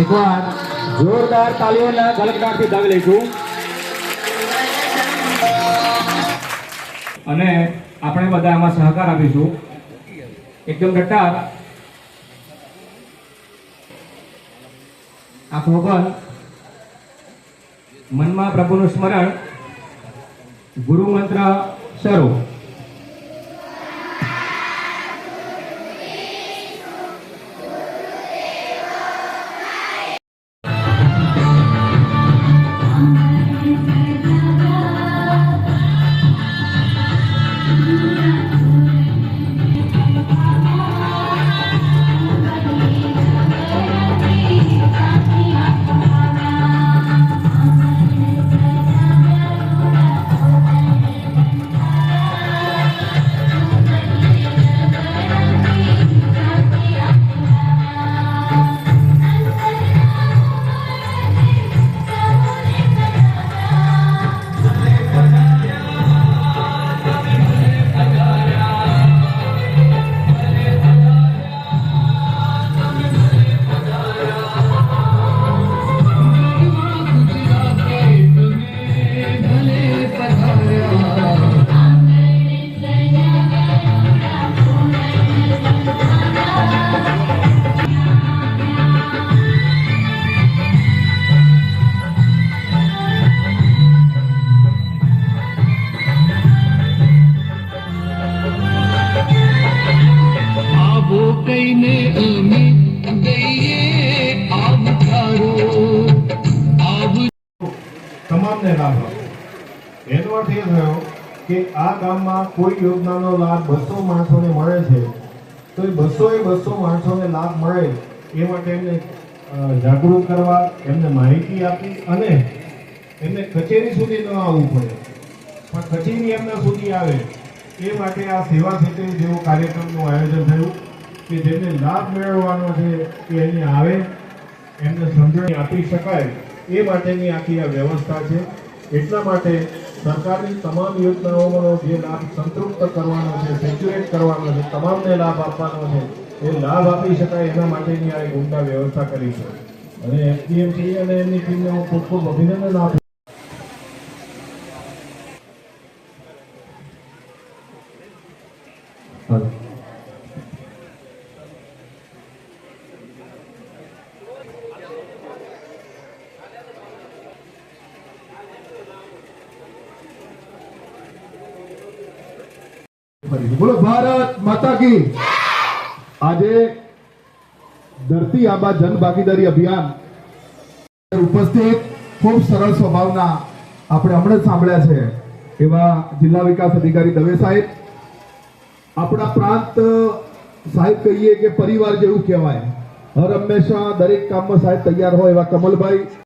એકવાર જોરદાર તાલીઓના ગલગડાટથી દાવી લઈશું. અને આપણે બધા આમાં સહકાર આપીશું. એકદમ ડટ્ટાર આંખો બંધ. મનમાં પ્રભુનું સ્મરણ ગુરુ મંત્ર શરૂ. લાભ એનો અર્થ એ થયો કે આ ગામમાં કોઈ યોજનાનો લાભ બસો માણસોને મળે છે, તો એ બસો એ બસો માણસોને લાભ મળે એ માટે એમને જાગૃત કરવા, એમને માહિતી આપી અને એમને કચેરી સુધી ન આવવું પડે. પણ કચેરી એમના સુધી આવે એ માટે આ સેવા ક્ષેત્રે જેવો કાર્યક્રમનું આયોજન થયું કે જેમને લાભ મેળવવાનો છે કે એને આવે, એમને સમજણ આપી શકાય એ માટેની આખી આ વ્યવસ્થા છે. એટલા માટે સરકારની તમામ યોજનાઓનો જે લાભ સંતૃપ્ત કરવાનો છે સેચ્યુરેટ કરવાનો છે, તમામને લાભ આપવાનો છે, એ લાભ આપી શકાય એના માટેની આ એક ઉમદા વ્યવસ્થા કરી છે અને એસડીએમસી અને એમની ટીમને હું ખૂબ ખૂબ અભિનંદન આપું હાલો. ફરીથી. બોલો, ભારત માતા કી. આજે ધરતી આબા જન ભાગીદારી અભિયાન ઉપસ્થિત ખૂબ સરળ સ્વભાવના આપણે હમણાં સાંભળ્યા છે. એવા જિલ્લા વિકાસ અધિકારી દવે સાહેબ. આપણા પ્રાંત, સાહેબ કહીએ કે પરિવાર જેવું કહેવાય. હર હંમેશા દરેક કામમાં સાહેબ તૈયાર હોય એવા કમલભાઈ.